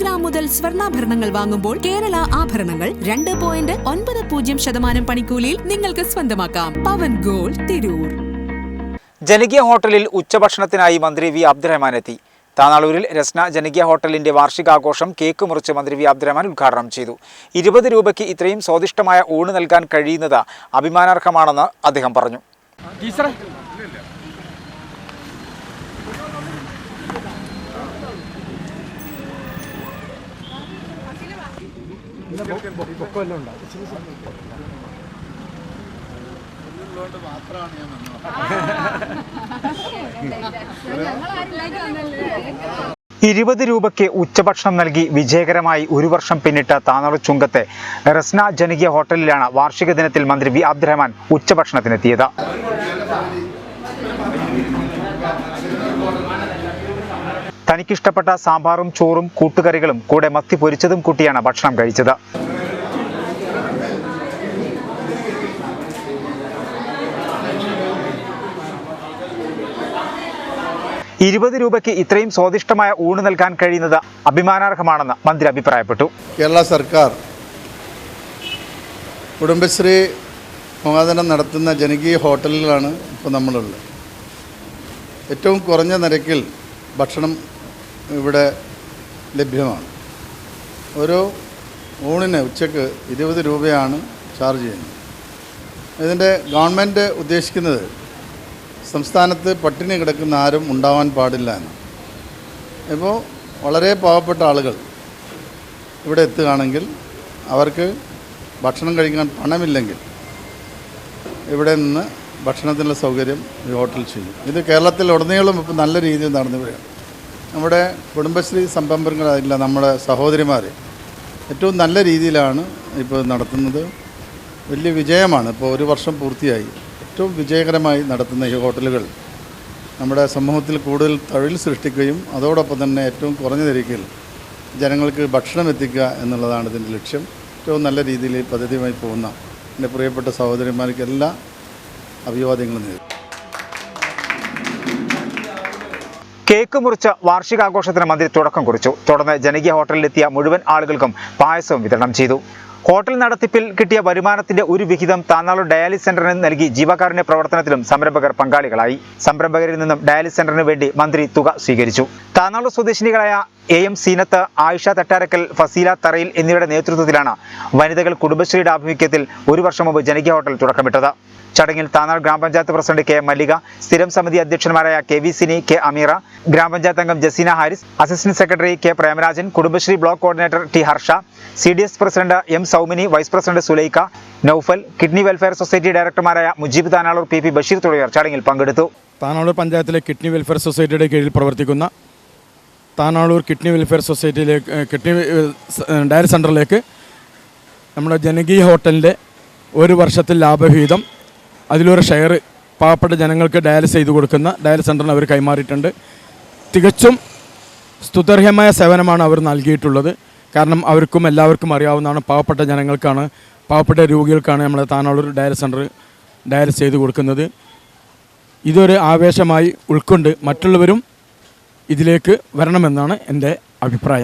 Gram മുതൽ സ്വർണാഭരണങ്ങൾ വാങ്ങുമ്പോൾ കേരള ആഭരണങ്ങൾ രണ്ട് പോയിന്റ് ഒൻപത് പൂജ്യം ശതമാനം പണിക്കൂലിയിൽ നിങ്ങൾക്ക് സ്വന്തമാക്കാം. പവൻ ഗോൾ തിരൂർ. ജനകീയ ഹോട്ടലിൽ ഉച്ചഭക്ഷണത്തിനായി മന്ത്രി വി അബ്ദുറഹ്മാൻ എത്തി. താനാളൂരിൽ രസ്ന ജനകീയ ഹോട്ടലിന്റെ വാർഷികാഘോഷം കേക്ക് മുറിച്ച് മന്ത്രി വി അബ്ദുറഹ്മാൻ ഉദ്ഘാടനം ചെയ്തു. ഇരുപത് രൂപയ്ക്ക് ഇത്രയും സ്വാദിഷ്ടമായ ഊണ് നൽകാൻ കഴിയുന്നത് അഭിമാനാർഹമാണെന്ന് അദ്ദേഹം പറഞ്ഞു. ഇരുപത് രൂപയ്ക്ക് ഉച്ചഭക്ഷണം നൽകി വിജയകരമായി ഒരു വർഷം പിന്നിട്ട താനാളൂർ ചുങ്കത്തെ റസ്ന ജനകീയ ഹോട്ടലിലാണ് വാർഷിക ദിനത്തിൽ മന്ത്രി വി അബ്ദുറഹ്മാൻ ഉച്ചഭക്ഷണത്തിനെത്തിയത്. തനിക്കിഷ്ടപ്പെട്ട സാമ്പാറും ചോറും കൂട്ടുകറികളും കൂടെ മത്തി പൊരിച്ചതും കൂട്ടിയാണ് ഭക്ഷണം കഴിച്ചത്. ഇരുപത് രൂപയ്ക്ക് ഇത്രയും സ്വാദിഷ്ടമായ ഊണ് നൽകാൻ കഴിയുന്നത് അഭിമാനാർഹമാണെന്ന് മന്ത്രി അഭിപ്രായപ്പെട്ടു. കേരള സർക്കാർ കുടുംബശ്രീ മുഖാന്തരം നടത്തുന്ന ജനകീയ ഹോട്ടലുകളാണ് ഇപ്പോൾ നമ്മളുള്ളത്. ഏറ്റവും കുറഞ്ഞ നിരക്കിൽ ഭക്ഷണം ഇവിടെ ലഭ്യമാണ്. ഓരോ ഊണിന് ഉച്ചയ്ക്ക് ഇരുപത് രൂപയാണ് ചാർജ് ചെയ്യുന്നത്. ഇതിന്റെ ഗവൺമെന്റ് ഉദ്ദേശിക്കുന്നത് സംസ്ഥാനത്ത് പട്ടിണി കിടക്കുന്ന ആരും ഉണ്ടാവാൻ പാടില്ല എന്ന്. ഇപ്പോൾ വളരെ പാവപ്പെട്ട ആളുകൾ ഇവിടെ എത്തുകയാണെങ്കിൽ അവർക്ക് ഭക്ഷണം കഴിക്കാൻ പണമില്ലെങ്കിൽ ഇവിടെ നിന്ന് ഭക്ഷണത്തിനുള്ള സൗകര്യം ഈ ഹോട്ടൽ ചെയ്യും. ഇത് കേരളത്തിൽ ഉടനീളം ഇപ്പോൾ നല്ല രീതിയിൽ നടന്നു വരികയാണ്. നമ്മുടെ കുടുംബശ്രീ സംരംഭങ്ങളായിട്ടുള്ള നമ്മുടെ സഹോദരിമാർ ഏറ്റവും നല്ല രീതിയിലാണ് ഇപ്പോൾ നടത്തുന്നത്. വലിയ വിജയമാണ്. ഇപ്പോൾ ഒരു വർഷം പൂർത്തിയായി. ഏറ്റവും വിജയകരമായി നടത്തുന്ന ഈ ഹോട്ടലുകൾ നമ്മുടെ സമൂഹത്തിൽ കൂടുതൽ തൊഴിൽ സൃഷ്ടിക്കുകയും അതോടൊപ്പം തന്നെ ഏറ്റവും കുറഞ്ഞ നിരക്കിൽ ജനങ്ങൾക്ക് ഭക്ഷണം എത്തിക്കുക എന്നുള്ളതാണ് ഇതിന്റെ ലക്ഷ്യം. ഏറ്റവും നല്ല രീതിയിൽ പദ്ധതിയുമായി പോകുന്ന എന്റെ പ്രിയപ്പെട്ട സഹോദരിമാർക്ക് എല്ലാ അഭിവാദ്യങ്ങളും നേരുന്നു. കേക്ക് മുറിച്ച വാർഷികാഘോഷത്തിന് മന്ത്രി തുടക്കം കുറിച്ചു. തുടർന്ന് ജനകീയ ഹോട്ടലിലെത്തിയ മുഴുവൻ ആളുകൾക്കും പായസവും വിതരണം ചെയ്തു. ഹോട്ടൽ നടത്തിപ്പിൽ കിട്ടിയ വരുമാനത്തിന്റെ ഒരു വിഹിതം താന്നാളൂർ ഡയാലിസ് സെന്ററിന് നൽകി ജീവകാരുണ്യ പ്രവർത്തനത്തിലും സംരംഭകർ പങ്കാളികളായി. സംരംഭകരിൽ നിന്നും ഡയാലിസ് സെന്ററിന് വേണ്ടി മന്ത്രി തുക സ്വീകരിച്ചു. താന്നാളൂർ സ്വദേശിനികളായ എ എം സീനത്ത് ആയിഷ തട്ടാരക്കൽ ഫസീല തറയിൽ എന്നിവരുടെ നേതൃത്വത്തിലാണ് വനിതകൾ കുടുംബശ്രീയുടെ ആഭിമുഖ്യത്തിൽ ഒരു വർഷം മുമ്പ് ജനകീയ ഹോട്ടൽ തുടക്കമിട്ടത്. ചടങ്ങിൽ താനാൾ ഗ്രാമപഞ്ചായത്ത് പ്രസിഡന്റ് കെ മല്ലിക സ്ഥിരം സമിതി അധ്യക്ഷന്മാരായ K V Sini K Ameera ഗ്രാമപഞ്ചായത്ത് അംഗം Jaseena Haris assistant secretary K Premarajan Kudumbashree block coordinator T Harsha C D S president M Saumini vice president Sulaika Noufal kidney welfare society ഡയറക്ടർമാരായ Mujeeb Tanalur P P Basheer തുടങ്ങിയവർ ചടങ്ങിൽ പങ്കെടുത്തു. താനാളൂർ പഞ്ചായത്തിലെ kidney welfare സൊസൈറ്റിയുടെ കീഴിൽ പ്രവർത്തിക്കുന്ന Tanalur kidney welfare സൊസൈറ്റിയിലേക്ക് കിഡ്നി ഡയറി സെന്ററിലേക്ക് നമ്മുടെ ജനകീയ ഹോട്ടലിന്റെ ഒരു വർഷത്തിൽ ലാഭവിഹിതം. അതിലൊരു ഷെയർ പാവപ്പെട്ട ജനങ്ങൾക്ക് ഡയാലിസ് ചെയ്ത് കൊടുക്കുന്ന ഡയാലിസ് സെന്ററിന് അവർ കൈമാറിയിട്ടുണ്ട്. തികച്ചും സ്തുതർഹ്യമായ സേവനമാണ് അവർ നൽകിയിട്ടുള്ളത്. കാരണം അവർക്കും എല്ലാവർക്കും അറിയാവുന്നതാണ് പാവപ്പെട്ട ജനങ്ങൾക്കാണ് പാവപ്പെട്ട രോഗികൾക്കാണ് നമ്മുടെ താനാളൂർ ഡയാലിസ് സെന്റർ ഡയാലിസ് ചെയ്ത് കൊടുക്കുന്നത്. ഇതൊരു ആവേശമായി ഉൾക്കൊണ്ട് മറ്റുള്ളവരും ഇതിലേക്ക് വരണമെന്നാണ് എന്റെ അഭിപ്രായം.